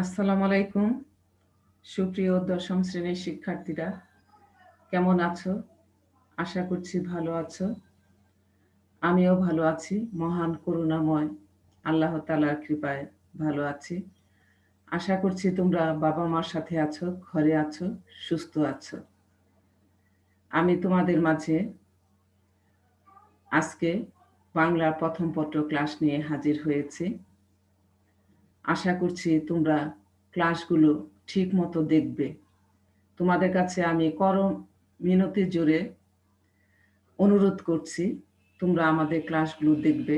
আসসালামু আলাইকুম। সুপ্রিয় দশম শ্রেণির শিক্ষার্থীরা, কেমন আছো? আশা করছি ভালো আছো। আমিও ভালো আছি, মহান করুণাময়, আল্লাহ তালার কৃপায় ভালো আছি। আশা করছি তোমরা বাবা মার সাথে আছো, ঘরে আছো, সুস্থ আছো। আমি তোমাদের মাঝে আজকে বাংলার প্রথম পত্র ক্লাস নিয়ে হাজির হয়েছি। আশা করছি তোমরা ক্লাসগুলো ঠিক মতো দেখবে। তোমাদের কাছে আমি করম মিনতি জোরে অনুরোধ করছি, তোমরা আমাদের ক্লাসগুলো দেখবে।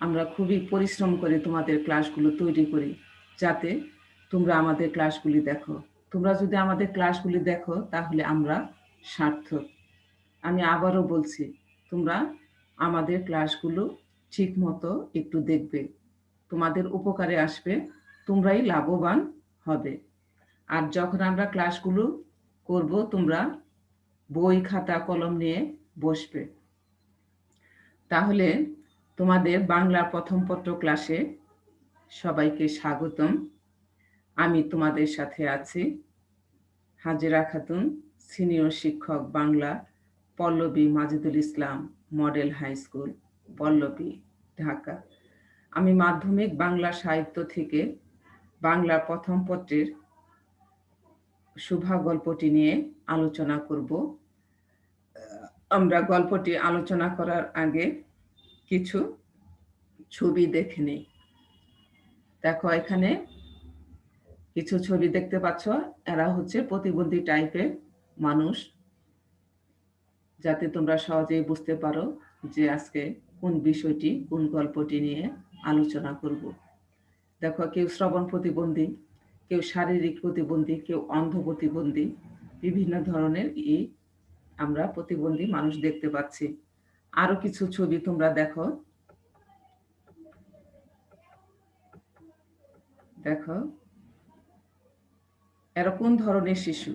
আমরা খুবই পরিশ্রম করে তোমাদের ক্লাসগুলো তৈরি করি, যাতে তোমরা আমাদের ক্লাসগুলি দেখো। তোমরা যদি আমাদের ক্লাসগুলি দেখো, তাহলে আমরা সার্থক। আমি আবারও বলছি, তোমরা আমাদের ক্লাসগুলো ঠিক মতো একটু দেখবে। তোমাদের উপকারে আসবে, তোমরাই লাভবান হবে। আর যখন আমরা ক্লাসগুলো করব, তোমরা বই, খাতা, কলম নিয়ে বসবে। তাহলে তোমাদের বাংলা প্রথম পত্র ক্লাসে সবাইকে স্বাগতম। আমি তোমাদের সাথে আছি হাজিরা খাতুন, সিনিয়র শিক্ষক Bangla Pallabi Majidul Islam model high school, Pallabi, Dhaka. আমি মাধ্যমিক বাংলা সাহিত্য থেকে বাংলা প্রথম পত্রের শুভা গল্পটি নিয়ে আলোচনা করব। আমরা গল্পটি আলোচনা করার আগে কিছু ছবি দেখে নিই। দেখো এখানে কিছু ছবি দেখতে পাচ্ছ। এরা হচ্ছে প্রতিবন্ধী টাইপের মানুষ, যাতে তোমরা সহজেই বুঝতে পারো যে আজকে কোন বিষয়টি, কোন গল্পটি নিয়ে আলোচনা করব। দেখো, কেউ শ্রবণ প্রতিবন্ধী, কেউ শারীরিক প্রতিবন্ধী, কেউ অন্ধ প্রতিবন্ধী, বিভিন্ন ধরনের এই আমরা প্রতিবন্ধী মানুষ দেখতে পাচ্ছি। আরও কিছু ছবি তোমরা দেখো। দেখো, এরা কোন ধরনের শিশু?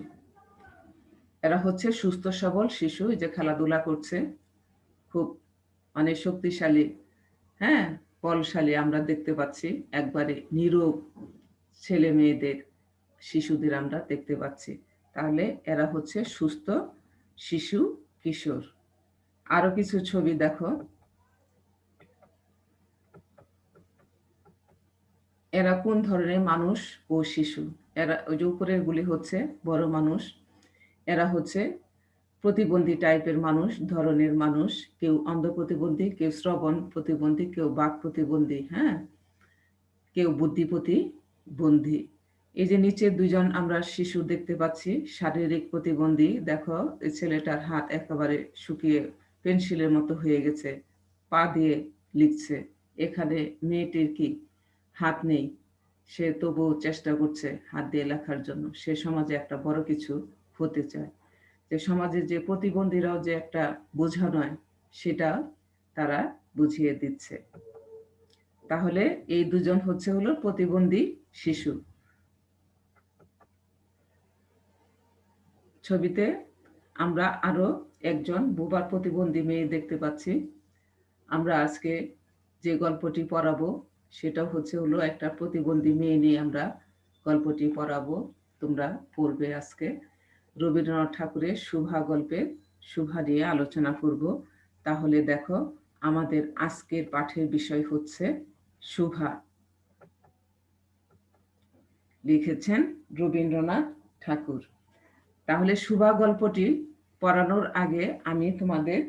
এরা হচ্ছে সুস্থ, সবল শিশু যে খেলাধুলা করছে, খুব মানে শক্তিশালী হ্যাঁ? বলশালী আমরা দেখতে পাচ্ছি, একবারে নীরব ছেলে মেয়েদের, শিশুদের আমরা দেখতে পাচ্ছি। তাহলে এরা হচ্ছে সুস্থ শিশু কিশোর। আরও কিছু ছবি দেখো। এরা কোন ধরনের মানুষ ও শিশু? এরা ওই যে উপরের গুলি হচ্ছে বড় মানুষ। এরা হচ্ছে প্রতিবন্ধী টাইপের মানুষ, ধরনের মানুষ, কেউ অন্ধ প্রতিবন্ধী, কেউ শ্রবণ প্রতিবন্ধী, কেউ বাক প্রতিবন্ধী হ্যাঁ? কেউ বুদ্ধি প্রতিবন্ধী। এই যে নিচে দুজন আমরা শিশু দেখতে পাচ্ছি, শারীরিক প্রতিবন্ধী, দেখো ছেলেটার হাত একেবারে শুকিয়ে পেন্সিলের মতো হয়ে গেছে, পা দিয়ে লিখছে, এখানে মেয়েটির কি হাত নেই, সে তবু চেষ্টা করছে হাত দিয়ে লেখার জন্য। সে সমাজে একটা বড় কিছু হতে চায়। যে সমাজের যে প্রতিবন্ধীরাও যে একটা বোঝা নয়, সেটা তারা বুঝিয়ে দিচ্ছে। তাহলে এই দুজন হচ্ছে হলো প্রতিবন্ধী শিশু। ছবিতে আমরা আরও একজন বুবার প্রতিবন্ধী মেয়ে দেখতে পাচ্ছি। আমরা আজকে যে গল্পটি পড়াবো সেটা হচ্ছে হলো একটা প্রতিবন্ধী মেয়ে নিয়ে আমরা গল্পটি পড়াবো। তোমরা পড়বে আজকে। রবীন্দ্রনাথ ঠাকুরের শুভা গল্পের শুভা নিয়ে আলোচনা করব। তাহলে দেখো, আমাদের আজকের পাঠের বিষয় হচ্ছে শুভা। লিখেছেন রবীন্দ্রনাথ ঠাকুর। তাহলে শুভা গল্পটি পড়ানোর আগে আমি তোমাদের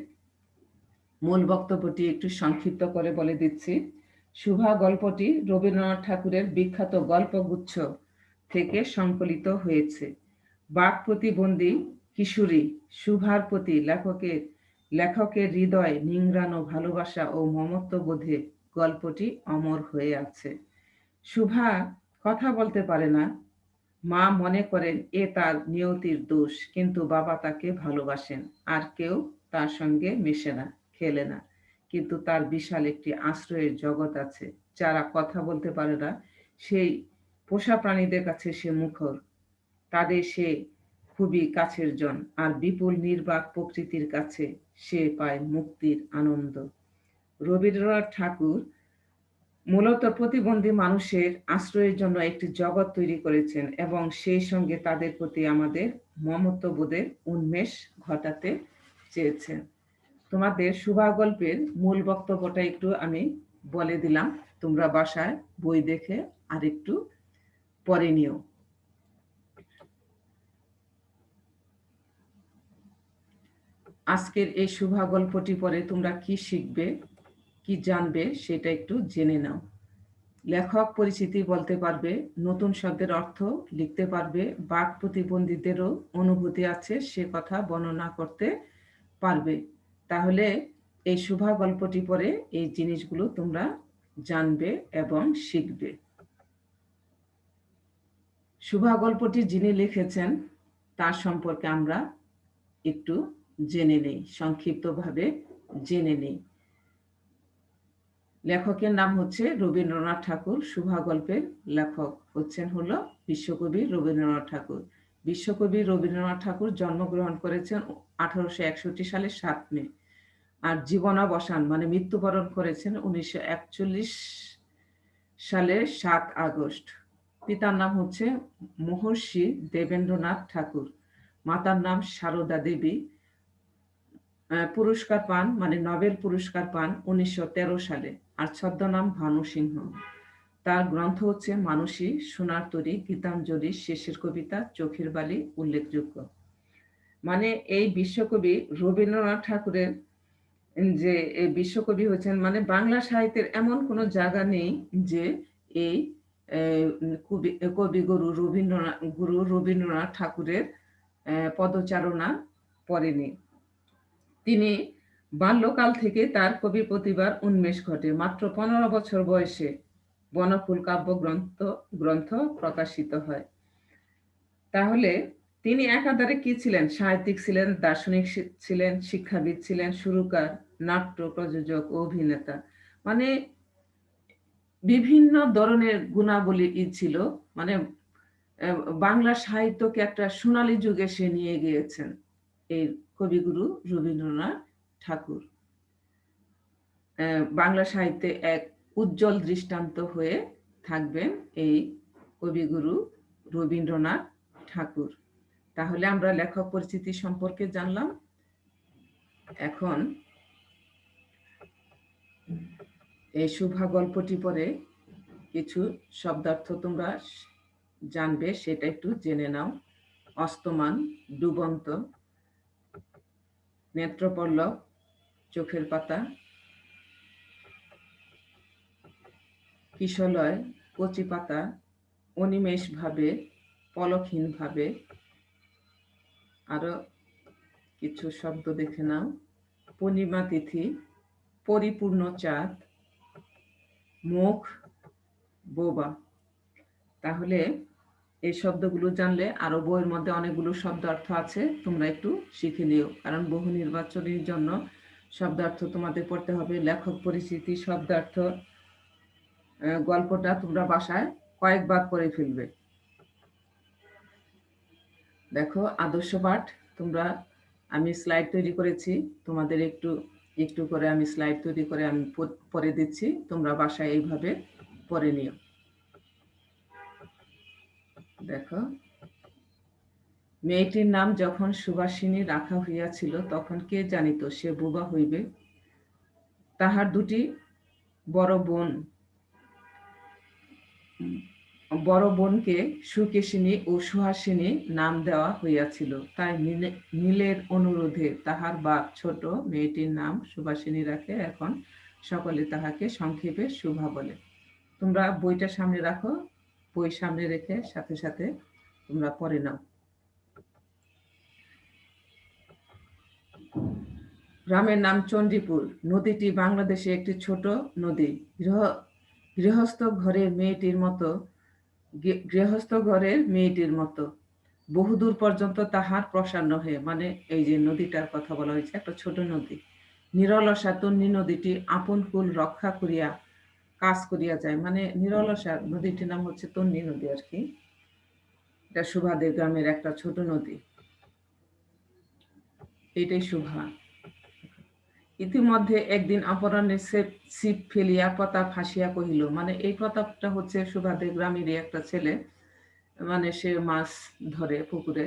মূল বক্তব্যটি একটু সংক্ষিপ্ত করে বলে দিচ্ছি। শুভা গল্পটি রবীন্দ্রনাথ ঠাকুরের বিখ্যাত গল্পগুচ্ছ থেকে সংকলিত হয়েছে। বাক প্রতিবন্ধী কিশোরী সুভার প্রতি লেখকের লেখকের হৃদয় নিংড়ানো ভালোবাসা ও মমত্ব বোধে গল্পটি অমর হয়ে আছে। শুভা কথা বলতে পারে না। মা মনে করেন, এ তার নিয়তির দোষ, কিন্তু বাবা তাকে ভালোবাসেন, আর কেউ তার সঙ্গে মেশে না, খেলে না। কিন্তু তার বিশাল একটি আশ্রয়ের জগৎ আছে। যারা কথা বলতে পারে না, সেই পোষা প্রাণীদের কাছে সে মুখর। তাদের সে খুবই কাছের জন। আর বিপুল নির্বাক প্রকৃতির কাছে সে পায় মুক্তির আনন্দ। রবীন্দ্রনাথ ঠাকুর মূলত প্রতিবন্ধী মানুষের আশ্রয়ের জন্য একটি জগৎ তৈরি করেছেন এবং সেই সঙ্গে তাদের প্রতি আমাদের মমত্ববোধের উন্মেষ ঘটাতে চেয়েছেন। তোমাদের শুভা গল্পের মূল বক্তব্যটা একটু আমি বলে দিলাম। তোমরা বাসায় বই দেখে আর একটু পরে নিও। আজকের এই শুভা গল্পটি পরে তোমরা কি শিখবে, কি জানবে সেটা একটু জেনে নাও। লেখক পরিচিতি বলতে পারবে, নতুন শব্দের অর্থ লিখতে পারবে, বাক প্রতিবন্ধীদেরও অনুভূতি আছে সে কথা বর্ণনা করতে পারবে। তাহলে এই শুভা গল্পটি পরে এই জিনিসগুলো তোমরা জানবে এবং শিখবে। শুভা গল্পটি যিনি লিখেছেন, তার সম্পর্কে আমরা একটু জেনে নেই, সংক্ষিপ্তভাবে জেনে নেই। লেখকের নাম হচ্ছে রবীন্দ্রনাথ ঠাকুর শুভা গল্পের লেখক হচ্ছেন হলো বিশ্বকবি রবীন্দ্রনাথ ঠাকুর। বিশ্বকবি রবীন্দ্রনাথ ঠাকুর জন্মগ্রহণ করেছেন আঠারোশো একষট্টি সাত মে আর জীবনাবসান মানে মৃত্যুবরণ করেছেন উনিশশো একচল্লিশ সালের সাত আগস্ট। পিতার নাম হচ্ছে মহর্ষি দেবেন্দ্রনাথ ঠাকুর। মাতার নাম সারদা দেবী। পুরস্কার পান মানে নোবেল পুরস্কার পান উনিশশো তেরো সালে। আর ছদ্মনাম ভানু সিংহ। তার গ্রন্থ হচ্ছে মানুষী সোনার তরী, গীতাঞ্জলি, শেষের কবিতা, চোখের বালি, উল্লেখযোগ্য। মানে এই বিশ্বকবি রবীন্দ্রনাথ ঠাকুরের যে এই বিশ্বকবি হচ্ছেন মানে বাংলা সাহিত্যের এমন কোনো জায়গা নেই যে এই কবি কবিগুরু রবীন্দ্রনাথ, গুরু রবীন্দ্রনাথ ঠাকুরের পদচারণা পড়েনি তিনি বাল্যকাল থেকে তার কবি প্রতিভার উন্মেষ ঘটে। মাত্র পনেরো বছর বয়সে বনফুল কাব্য গ্রন্থ গ্রন্থ প্রকাশিত হয়। তাহলে তিনি একাধারে কি ছিলেন? সাহিত্যিক ছিলেন, দার্শনিক ছিলেন, শিক্ষাবিদ ছিলেন, সুরকার, নাট্য প্রযোজক, অভিনেতা। মানে বিভিন্ন ধরনের গুণাবলী ছিল। মানে বাংলা সাহিত্যকে একটা সোনালী যুগে সে নিয়ে গিয়েছেন। এই কবিগুরু রবীন্দ্রনাথ ঠাকুর। বাংলা সাহিত্যে এক উজ্জ্বল দৃষ্টান্ত হয়ে থাকবেন এই কবিগুরু রবীন্দ্রনাথ ঠাকুর। তাহলে আমরা লেখক পরিচিতি সম্পর্কে জানলাম। এখন এই শুভা গল্পটি পরে কিছু শব্দার্থ তোমরা জানবে, সেটা একটু জেনে নাও। অস্তমান, ডুবন্ত নেত্রপল্লব চোখের পাতা। কিশলয় কচি পাতা, অনিমেষভাবে, পলকহীনভাবে। পলকহীন ভাবে আরও কিছু শব্দ দেখে নাও। পূর্ণিমা তিথি, পরিপূর্ণ চাঁদ, মুখ, বোবা। তাহলে এই শব্দগুলো জানলে আরও বইয়ের মধ্যে অনেকগুলো শব্দ অর্থ আছে, তোমরা একটু শিখে নিও। কারণ বহু নির্বাচনের জন্য শব্দার্থ তোমাদের পড়তে হবে, লেখক পরিচিতি, শব্দার্থ গল্পটা তোমরা বাসায় কয়েকবার করে ফেলবে। দেখো, আদর্শ পাঠ, তোমরা, আমি স্লাইড তৈরি করেছি, তোমাদের একটু একটু করে আমি স্লাইড তৈরি করে আমি পরে দিচ্ছি, তোমরা বাসায় এইভাবে পরে নিও। দেখো। মেয়েটির নাম যখন সুবাসিনী রাখা হইয়াছিল, তখন কে জানিত সে বুবা হইবে? তাহার দুটি বড় বোন। বড় বোনকে সুকেশিনী ও সুহাসিনী নাম দেওয়া হইয়াছিল। তাই নীলের অনুরোধে তাহার বাপ ছোট মেয়েটির নাম সুভাষিনী রাখে। এখন সকলে তাহাকে সংক্ষেপে শুভা বলে। তোমরা বইটা সামনে রাখো। বই সামনে রেখে সাথে সাথে তোমরা পড়ে নাও। গ্রামের নাম চণ্ডীপুর। নদীটি বাংলাদেশে একটি ছোট নদী। গৃহ, গৃহস্থ ঘরের মেয়েটির মতো গৃহস্থ ঘরের মেয়েটির মতো। বহুদূর পর্যন্ত তাহার প্রসার নহে মানে এই যে নদীটার কথা বলা হয়েছে, একটা ছোট নদী। নিরলসা তন্নি নদীটি আপন কুল রক্ষা করিয়া কাজ করিয়া যায়। মানে নিরলসা নদীটির নাম হচ্ছে তন্নি নদী আর কি। এটা সুভাদের গ্রামের একটা ছোট নদী। এটাই শুভা ইতিমধ্যে একদিন অপরাহ্নে ছিপ ফেলিয়া প্রতাপ হাসিয়া কহিল মানে এই প্রতাপটা হচ্ছে সুভাদের গ্রামেরই একটা ছেলে। মানে সে মাছ ধরে পুকুরে।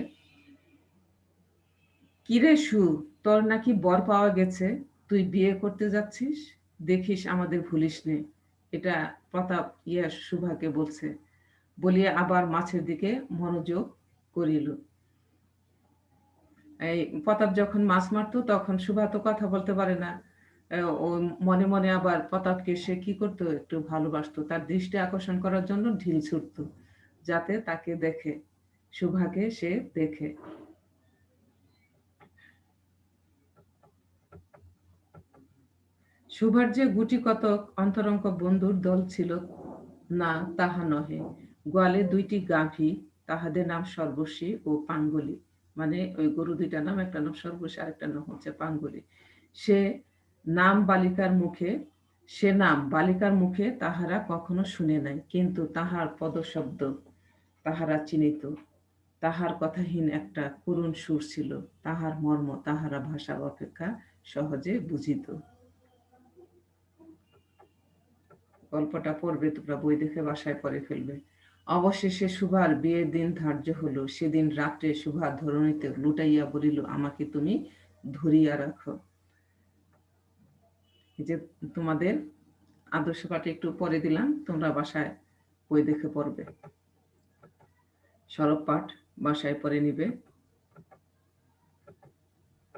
কিরে সু তোর নাকি বর পাওয়া গেছে। তুই বিয়ে করতে যাচ্ছিস? দেখিস আমাদের ভুলিস নে। এটা প্রতাপ ইয়া সুভাকে বলছে, বলিয়া আবার মাছের দিকে মনোযোগ করিল। এই প্রতাপ যখন মাছ মারতো, তখন সুভা তো কথা বলতে পারে না। ও মনে মনে আবার প্রতাপকে সে কি করতো, একটু ভালোবাসতো। তার দৃষ্টি আকর্ষণ করার জন্য ঢিল ছুটতো, যাতে তাকে দেখে, সুভাকে সে দেখে। সুভার যে গুটি কতক অন্তরঙ্গ বন্ধুর দল ছিল? না, তাহা নহে। গোয়ালে দুইটি গাভী, তাহাদের নাম সর্বশী ও পাঙ্গলি। মানে ওই গরু দুইটার নাম, একটা নাম সর্বশী আরেকটা নাম হচ্ছে পাঙ্গলি। সে নাম বালিকার মুখে, সে নাম বালিকার মুখে তাহারা কখনো শুনে নাই, কিন্তু তাহার পদশব্দ তাহারা চিনিত। তাহার কথাহীন একটা করুণ সুর ছিল, তাহার মর্ম তাহারা ভাষার অপেক্ষা সহজে বুঝিত। গল্পটা পড়বে, তোমরা বই দেখে বাসায় পড়ে ফেলবে। অবশেষে সুভার বিয়ের দিন ধার্য হলো। সেদিন রাত্রে সুভা ধরণীতে লুটাইয়া বলিল, আমাকে তুমি ধরিয়া রাখো। যে তোমাদের আদর্শ পাঠে একটু পরে দিলাম, তোমরা বাসায় বই দেখে পড়বে। সরব পাঠ বাসায় পরে নিবে।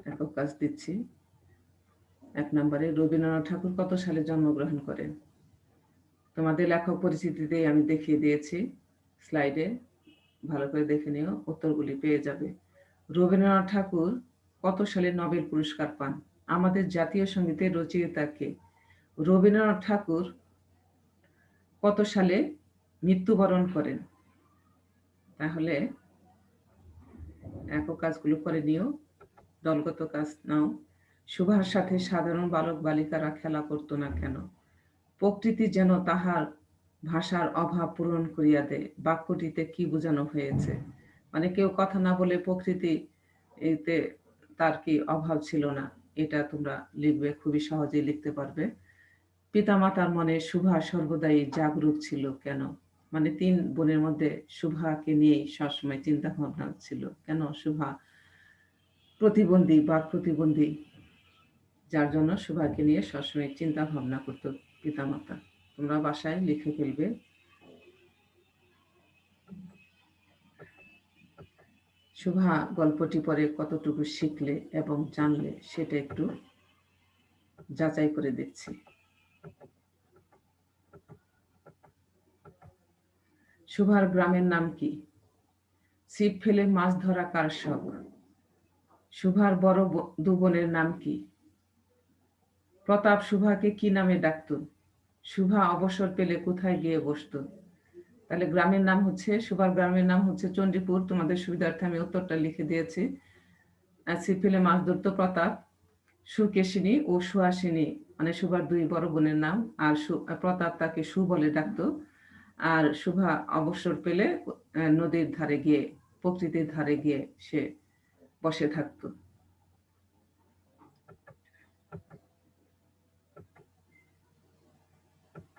একক কাজ দিচ্ছি। এক নম্বরে রবীন্দ্রনাথ ঠাকুর কত সালে জন্মগ্রহণ করেন? তোমাদের লেখক পরিচিতিতে আমি দেখিয়ে দিয়েছি স্লাইডে। ভালো করে দেখে নিও, উত্তরগুলি পেয়ে যাবে। রবীন্দ্রনাথ ঠাকুর কত সালে নোবেল পুরস্কার পান? আমাদের জাতীয় সঙ্গীতের রচয়িতাকে রবীন্দ্রনাথ ঠাকুর কত সালে মৃত্যুবরণ করেন? তাহলে একক কাজগুলো করে নিও, দলগত কাজ নাও। সুভার সাথে সাধারণ বালক বালিকারা খেলা করতো না কেন? প্রকৃতি যেন তাহার ভাষার অভাব পূরণ করিয়া দেয়। বাক্যটিতে কি বোঝানো হয়েছে? মানে কেউ কথা না বলে প্রকৃতি এতে তার কি অভাব ছিল না? এটা তোমরা লিখবে, খুবই সহজেই লিখতে পারবে। পিতামাতার মনে শুভা সর্বদাই জাগরুক ছিল কেন? মানে তিন বোনের মধ্যে শুভাকে নিয়েই সবসময় চিন্তা ভাবনা ছিল। কেন শুভা প্রতিবন্ধী বা প্রতিবন্ধী? যার জন্য শুভাকে নিয়ে সবসময় চিন্তা ভাবনা করতো। পিতামাতা। তোমরা বাসায় লিখে ফেলবে। শুভা গল্পটি পরে কতটুকু শিখলে এবং জানলে সেটা একটু যাচাই করে দেখছি। শুভার গ্রামের নাম কি? ছিপ ফেলে মাছ ধরা কার শখ? শুভার বড় দু বোনের নাম কি? প্রতাপ শুভাকে কি নামে ডাকত? শুভা অবসর পেলে কোথায় গিয়ে বসত? তাহলে গ্রামের নাম হচ্ছে সুভার গ্রামের নাম হচ্ছে চণ্ডীপুর। তোমাদের সুবিধার্থে আমি উত্তরটা লিখে দিয়েছি। ছিপেলে মাছ ধরত প্রতাপ, সুকেশিনী ও সুহাসিনী মানে সুভার দুই বড় বোনের নাম। আর প্রতাপ তাকে সু বলে ডাকতো। আর শুভা অবসর পেলে নদীর ধারে গিয়ে, প্রকৃতির ধারে গিয়ে সে বসে থাকতো।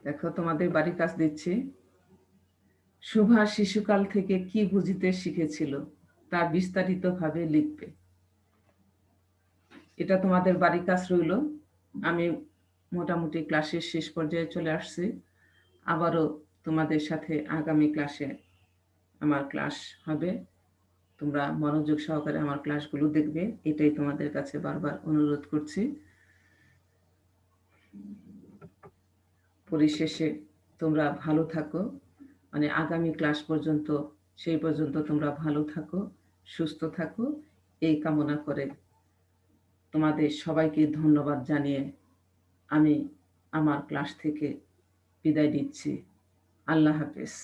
দেখো, তোমাদের বাড়ি কাজ দিচ্ছি। শুভা শিশুকাল থেকে কি বুঝিতে শিখেছিল, তা বিস্তারিত ভাবে লিখবে। এটা তোমাদের বাড়ি কাজ রইল। আমি মোটামুটি ক্লাসের শেষ পর্যায়ে চলে আসছি। আবারও তোমাদের সাথে আগামী ক্লাসে আমার ক্লাস হবে। তোমরা মনোযোগ সহকারে আমার ক্লাসগুলো দেখবে। এটাই তোমাদের কাছে বারবার অনুরোধ করছি। পরিশেষে তোমরা ভালো থাকো। মানে আগামী ক্লাস পর্যন্ত, সেই পর্যন্ত তোমরা ভালো থাকো, সুস্থ থাকো। এই কামনা করে তোমাদের সবাইকে ধন্যবাদ জানিয়ে আমি আমার ক্লাস থেকে বিদায় দিচ্ছি আল্লাহ হাফেজ।